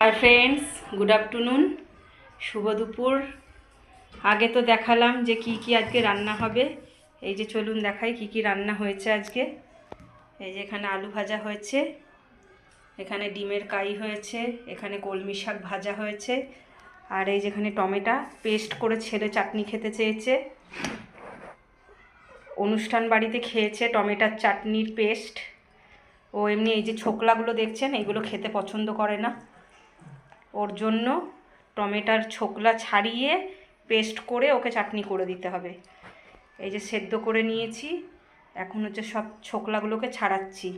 High friends good afternoon শুভ দুপুর। আগে তো দেখালাম যে কি কি আজকে রান্না হবে। এই যে চলুন দেখাই কি কি রান্না হয়েছে আজকে। এই যে এখানে আলু ভাজা হয়েছে, এখানে ডিমের কাই হয়েছে, এখানে কলমি শাক ভাজা হয়েছে, আর এই যেখানে টমেটো পেস্ট করে ছেলে চাটনি খেতে চেয়েছে। অনুষ্ঠান বাড়িতে খেয়েছে টমেটার চাটনির পেস্ট। ও এমনি এই যে ছোকলাগুলো দেখছেন এইগুলো খেতে পছন্দ করে না। ওর জন্য টমেটোর ছোকলা ছাড়িয়ে পেস্ট করে ওকে চাটনি করে দিতে হবে। এই যে সেদ্ধ করে নিয়েছি, এখন হচ্ছে সব ছোকলাগুলোকে ছাড়াচ্ছি।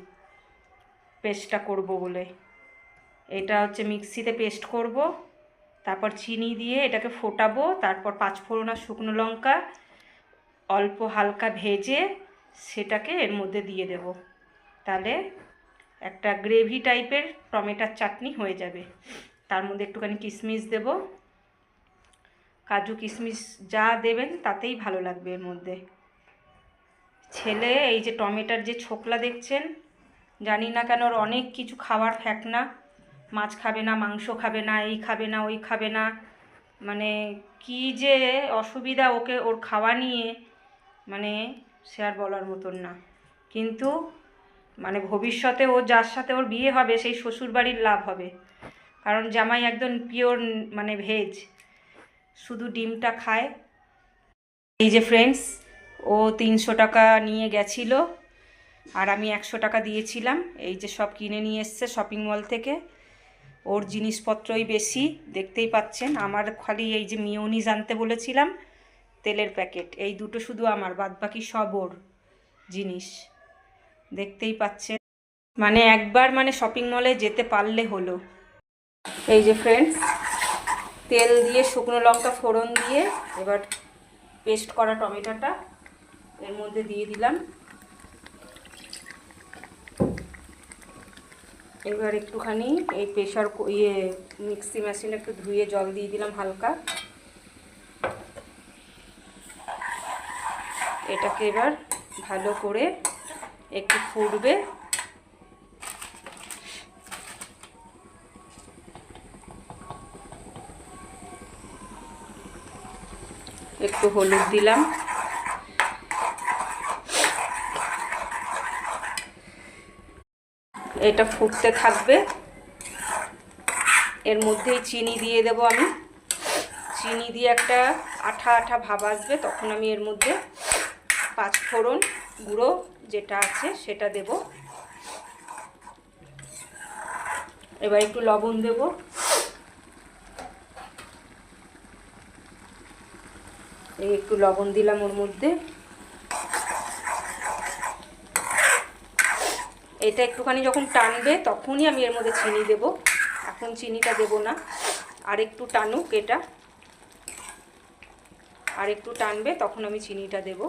পেস্টটা করব বলে। এটা হচ্ছে মিক্সিতে পেস্ট করব, তারপর চিনি দিয়ে এটাকে ফোটাবো, তারপর পাঁচফোড়ন আর শুকনো লঙ্কা অল্প হালকা ভেজে সেটাকে এর মধ্যে দিয়ে দেব। তাহলে একটা গ্রেভি টাইপের টমেটোর চাটনি হয়ে যাবে। তার মধ্যে একটুখানি কিশমিশ দেব। কাজু কিশমিশ যা দেবেন তাতেই ভালো লাগবে এর মধ্যে। ছেলে, এই যে টমেটোর যে ছোকলা দেখছেন, জানি না কেন ওর অনেক কিছু খাবার ফ্যাকনা মাছ খাবে না, মাংস খাবে না, এই খাবে না, ওই খাবে না। মানে কি যে অসুবিধা ওকে ওর খাওয়া নিয়ে মানে সে আর বলার মতন না। কিন্তু মানে ভবিষ্যতে ও যার সাথে ওর বিয়ে হবে, সেই শ্বশুরবাড়ির লাভ হবে। কারণ জামাই একদম পিওর মানে ভেজ শুধু ডিমটা খায়। এই যে ফ্রেন্ডস ও তিনশো টাকা নিয়ে গেছিল আর আমি একশো টাকা দিয়েছিলাম। এই যে সব কিনে নিয়ে এসছে শপিং মল থেকে। ওর জিনিসপত্রই বেশি, দেখতেই পাচ্ছেন। আমার খালি এই যে মিওনিজ আনতে বলেছিলাম, তেলের প্যাকেট। এই দুটো শুধু আমার, বাদবাকি সব ওর জিনিস। দেখতেই পাচ্ছেন। মানে একবার মানে শপিং মলে যেতে পারলে হলো। এই যে ফ্রেন্ডস তেল দিয়ে শুকনো লঙ্কা ফোড়ন দিয়ে এবার পেস্ট করা টমেটোটা, এর মধ্যে দিয়ে দিলাম। এবার একটুখানি এই প্রেশার ইয়ে মিক্সি মেশিনে একটু ধুয়ে জল দিয়ে দিলাম হালকা। এটাকে এবার ভালো করে একটু ফুটবে। একটু হলুদ দিলাম। এটা ফুটতে থাকবে। এর মধ্যেই চিনি দিয়ে দেব আমি। চিনি দিয়ে একটা আঠা আঠা ভাব আসবে, তখন আমি এর মধ্যে পাঁচ ফোড়ন গুঁড়ো যেটা আছে সেটা দেব। এবার একটু লবণ দেব। এই একটু লবণ দিলাম ওর মধ্যে। এটা একটুখানি যখন টানবে, তখনই আমি এর মধ্যে চিনি দেব। এখন চিনিটা দেব না। আর একটু টানুক এটা। আর একটু টানবে, তখন আমি চিনিটা দেব।